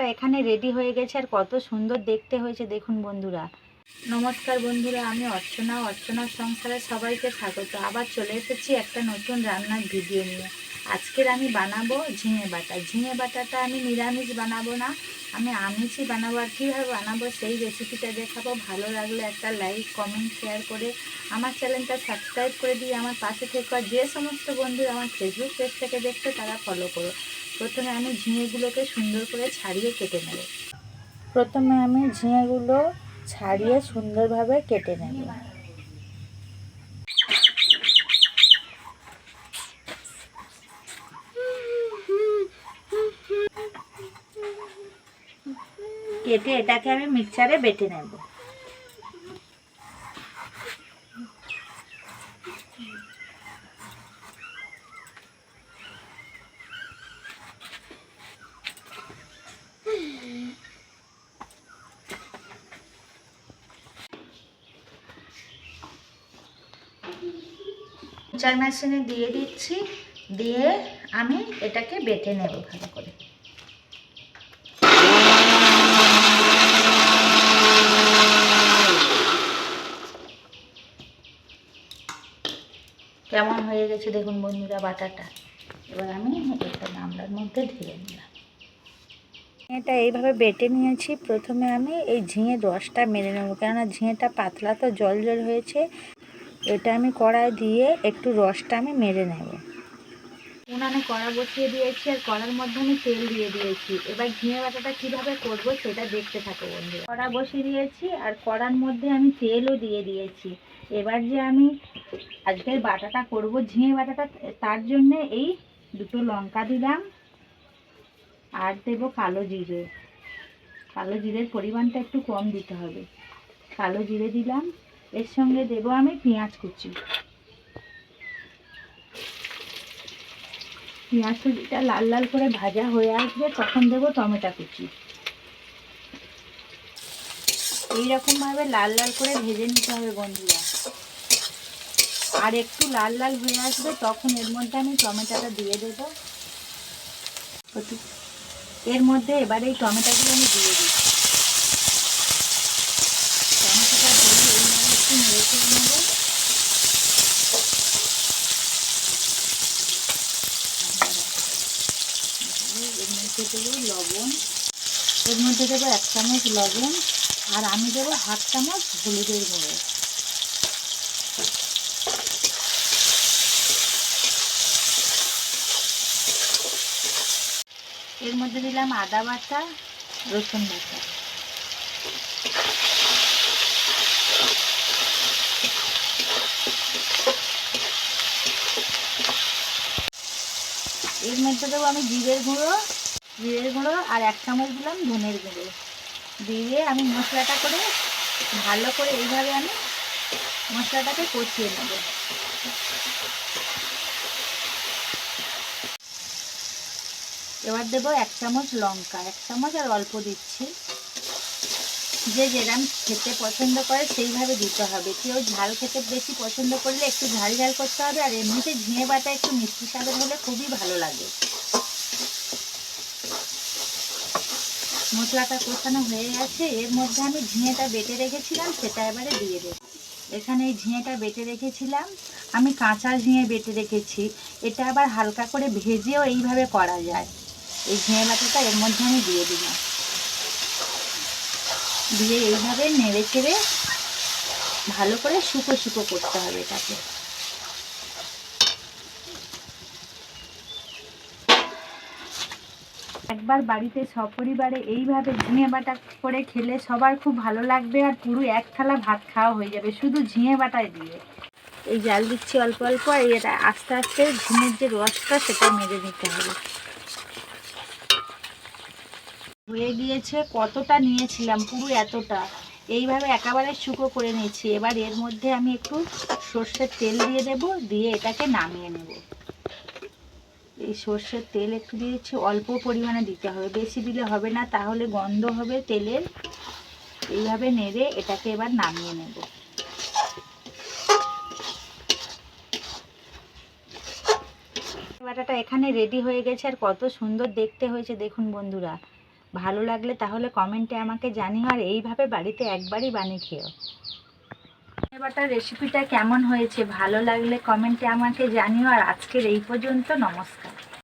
বাটাটা এখানে রেডি হয়ে গেছে আর কত সুন্দর দেখতে হয়েছে। দেখুন বন্ধুরা। নমস্কার বন্ধুরা, আমি অর্চনা অর্চনার সংসারে সবাইকে স্বাগত। আবার চলে এসেছি একটা নতুন রান্নার ভিডিও নিয়ে। আজকের আমি বানাবো ঝিঙে বাটা। ঝিঙে বাটাটা আমি নিরামিষ বানাবো না। আমি আমিষই বানাবো আর কীভাবে বানাবো সেই রেসিপিটা দেখাবো। ভালো লাগলে একটা লাইক কমেন্ট শেয়ার করে আমার চ্যানেলটা সাবস্ক্রাইব করে দিয়ে আমার পাশে থেকে। যে সমস্ত বন্ধু আমার ফেসবুক পেজ থেকে দেখছে, তারা ফলো করো। প্রথমে আমি ঝিঙেগুলোকে সুন্দর করে ছাড়িয়ে কেটে নেব। প্রথমে আমি ঝিঙেগুলো ছাড়িয়ে সুন্দরভাবে কেটে নেব। কেটে এটাকে আমি মিক্সারে বেটে নেব। চার মেশিনে দিয়ে দিচ্ছি, দিয়ে আমি এটাকে বেটে নেব ভালো করে। কেমন হয়ে গেছে দেখুন বন্ধুরা বাটাটা। এবার আমি এটা গামলার মধ্যে ঢেলে নিলাম। এটা এইভাবে বেটে নিয়েছি। প্রথমে আমি এই ঝিঙে রসটা মেরে নেব, কেননা ঝিঙেটা পাতলা তো জল জল হয়েছে। এটা আমি কড়াই দিয়ে একটু রসটা আমি মেরে নেব। উনানে কড়া বসিয়ে দিয়েছি আর কড়ার মধ্যে আমি তেল দিয়ে দিয়েছি। এবার ঝিঙে বাটাটা কীভাবে করব সেটা দেখতে থাকো বন্ধু কড়া বসিয়ে দিয়েছি আর কড়ার মধ্যে আমি তেলও দিয়ে দিয়েছি। এবার যে আমি আজকের বাটাটা করব ঝিঙে বাটাটা, তার জন্য এই দুটো লঙ্কা দিলাম আর দেবো কালো জিরে। কালো জিরের পরিমাণটা একটু কম দিতে হবে। কালো জিরে দিলাম। এর সঙ্গে দেব আমি পেঁয়াজ কুচি। পেঁয়াজ কুচিটা লাল লাল করে ভাজা হয়ে আসবে, তখন দেব টমেটো কুচি। এইরকমভাবে লাল লাল করে ভেজে নিতে হবে বন্ধুরা। আর একটু লাল লাল হয়ে আসবে, তখন এর মধ্যে আমি টমেটোটা দিয়ে দেবো। এর মধ্যে এবারে এই টমেটোগুলো আমি দিয়ে দিই টমেটোটা দিয়ে এইভাবে একটু নেড়ে চেড়ে নেব। লবণ। এর মধ্যে দেবো এক চামচ লবণ। আর আমি দেবো হাফ চামচ হলুদের গুঁড়ো। এর মধ্যে দিলাম আদা বাটা, রসুন বাটা। মধ্যে দেবো আমি জিরের গুঁড়ো জিরের গুঁড়ো আর এক চামচ দিলাম ধনের গুঁড়ো। দিয়ে আমি মশলাটা করে ভালো করে এইভাবে আমি মশলাটাকে কষিয়ে নেব। এবার দেবো এক চামচ লঙ্কা, এক চামচ আর অল্প দিচ্ছি। যে যেরাম খেতে পছন্দ করে সেইভাবে দিতে হবে। কেউ ঝাল খেতে বেশি পছন্দ করলে একটু ঝাল ঝাল করতে হবে আর এমনিতে ঝিঙে বাটা একটু মিষ্টি স্বাদের হলে খুবই ভালো লাগে। মশলাটা কষানো হয়ে গেছে। এর মধ্যে আমি ঝিঙেটা বেটে রেখেছিলাম, সেটা এবারে দিয়ে দেবো। এখানে এই ঝিঙেটা বেটে রেখেছিলাম। আমি কাঁচা ঝিঙে বেটে রেখেছি। এটা আবার হালকা করে ভেজেও এইভাবে করা যায়। এই ঝিঙে বাটাটা এর মধ্যে আমি দিয়ে দিলাম। দিয়ে এইভাবে নেড়ে চেড়ে ভালো করে শুকো শুকো করতে হবে এটাকে। একবার বাড়িতে সপরিবারে এইভাবে ঝিঙে বাটা করে খেলে সবার খুব ভালো লাগবে আর পুরো এক থালা ভাত খাওয়া হয়ে যাবে শুধু ঝিঙে বাটায় দিয়ে। এই জাল দিচ্ছি অল্প অল্প আর এটা আস্তে আস্তে ঝিঙের যে রসটা সেটা মেরে নিতে হবে। হয়ে গিয়েছে কতটা নিয়েছিলাম, পুরো এতটা। এইভাবে একেবারে শুকো করে নিয়েছি। এবার এর মধ্যে আমি একটু সর্ষের তেল দিয়ে দেব, দিয়ে এটাকে নামিয়ে নেব। এই সর্ষের তেল একটু দিয়েছি অল্প পরিমাণে দিতে হবে। বেশি দিলে হবে না, তাহলে গন্ধ হবে তেলের। এইভাবে নেড়ে এটাকে এবার নামিয়ে নেব। বাটাটা এখানে রেডি হয়ে গেছে, আর কত সুন্দর দেখতে হয়েছে, দেখুন বন্ধুরা। ভালো লাগলে তাহলে কমেন্টে আমাকে জানিও আর এইভাবে বাড়িতে একবারই বানিয়ে খেয়েও। বাটার রেসিপিটা কেমন হয়েছে? ভালো লাগলে কমেন্টে আমাকে জানিও আর আজকের এই পর্যন্ত নমস্কার।